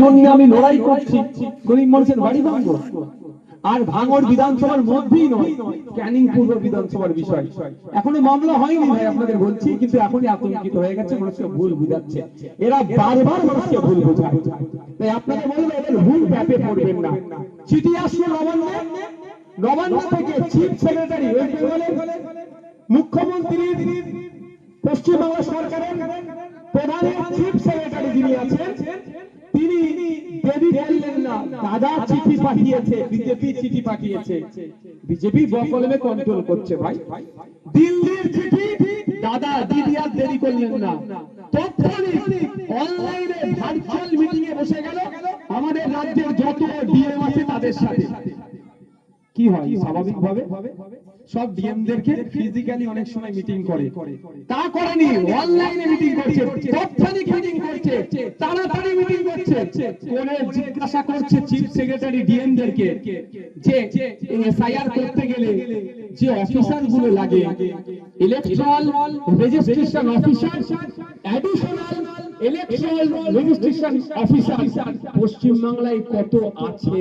জন্য আমি লড়াই করছি। গরিব মানুষের বাড়ি ভাঙবো? আর ভাঙর বিধানসভার মধ্যেই নয়। ক্যানিং পূর্ব বিধানসভার বিষয়। এখনও মামলা হয়নি ভাই আপনাদের বলছি কিন্তু এখনই আতঙ্কিত হয়ে গেছে মানুষকে ভুল বুঝাচ্ছে। এরা বারবার মানুষকে ভুল বোঝায়। তাই আপনাকে বলব এদের ভুল ব্যাপে পড়বেন না। চিঠি আসলো নবান্নে। নবান্ন থেকে চিফ সেক্রেটারি ওয়েস্ট বেঙ্গলের মুখ্যমন্ত্রীর সরকারের প্রধান চিফ সেক্রেটারি যিনি আছেন দাদা চিঠি পাঠিয়েছে, বিজেপি চিঠি পাঠিয়েছে। বিজেপি বকলমে কন্ট্রোল করছে ভাই। দিল্লির চিঠি, দাদা দিদি আর দেরি করলেন না। অনলাইনে ভার্চুয়াল মিটিং এ বসে গেল আমাদের রাজ্যের যত ডিএম আছে তাদের সাথে। কি হয় সব ডিএমদেরকে ফিজিক্যালি অনেক সময় মিটিং করে। তা করেনি, অনলাইনে মিটিং করছে। মিটিং জিজ্ঞাসা করছে চিফ সেক্রেটারি ডিএমদেরকে যে এসআইআর করতে গেলে যে অফিসারগুলো লাগে electoral registration officer additional electoral registration officer পশ্চিম বাংলায় কত আছে?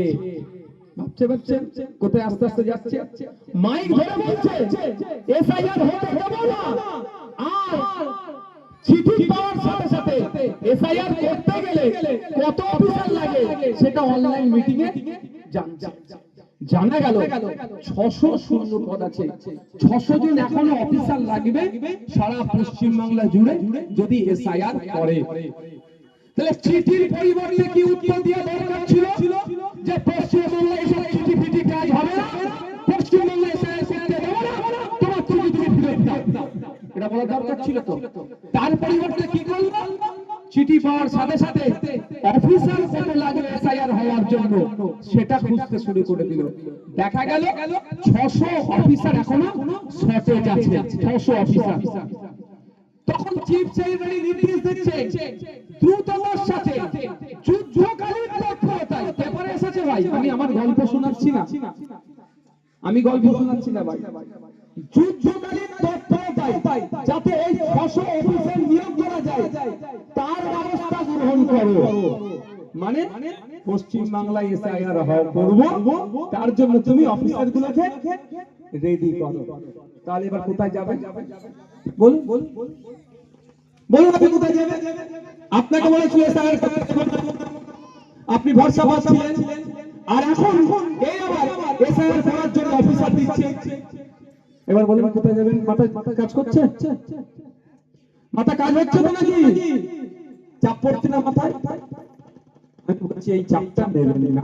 ভাবছে ভাবছেন কোথায় আস্তে আস্তে যাচ্ছে? মাইক ধরে বলছে, এসআইআর হতে দেব না। আর চিঠি পাওয়ার সাথে করতে গেলে কত অফিসার লাগে সেটা অনলাইন মিটিং এ জানা গেল ছশো শূন্য পদ আছে। ছশো জন এখনও অফিসার লাগবে সারা পশ্চিম বাংলা জুড়ে যদি এসআইআর করে। তাহলে চিঠির পরিবর্তে কি উত্তর দরকার ছিল? যে এসব চিঠি ফিটি কাজ হবে না? এসআইআর করতে না? তোমার তুমি দাও। এটা বলা দরকার ছিল তো। তার পরিবর্তে কি চিঠি পাওয়ার সাথে সাথে অফিসার কত লাগবে এসআইআর হওয়ার জন্য। সেটা খুঁজতে শুরু করে দিল। দেখা গেল ছশো অফিসার এখনও শর্টেজ আছে। ছশো অফিসার তখন চিফ সেক্রেটারি নির্দেশ দিচ্ছে সাথে যুদ্ধকালীন তৎপরতায়। পেপারে এসেছে ভাই, আমি আমার গল্প শোনাচ্ছি না। আমি গল্প শোনাচ্ছি না ভাই। যুদ্ধকালীন তৎপরতায়, যাতে এই ছশো অফিসার নিয়োগ করা যায় তার ব্যবস্থা গ্রহণ করো। মানে পশ্চিম বাংলায় করব। তার জন্য তুমি অফিসার গুলোকে রেডি করো। তাহলে এবার কোথায় যাবে? বলুন। বলুন আপনি ভরসা আর এখন এবার বলুন কোথায় যাবেন? মাথা কাজ করছে? মাথা কাজ হচ্ছে তো নাকি? চাপ পড়ছে না মাথায়? আমি বলছি এই চাপটা নেবেন না।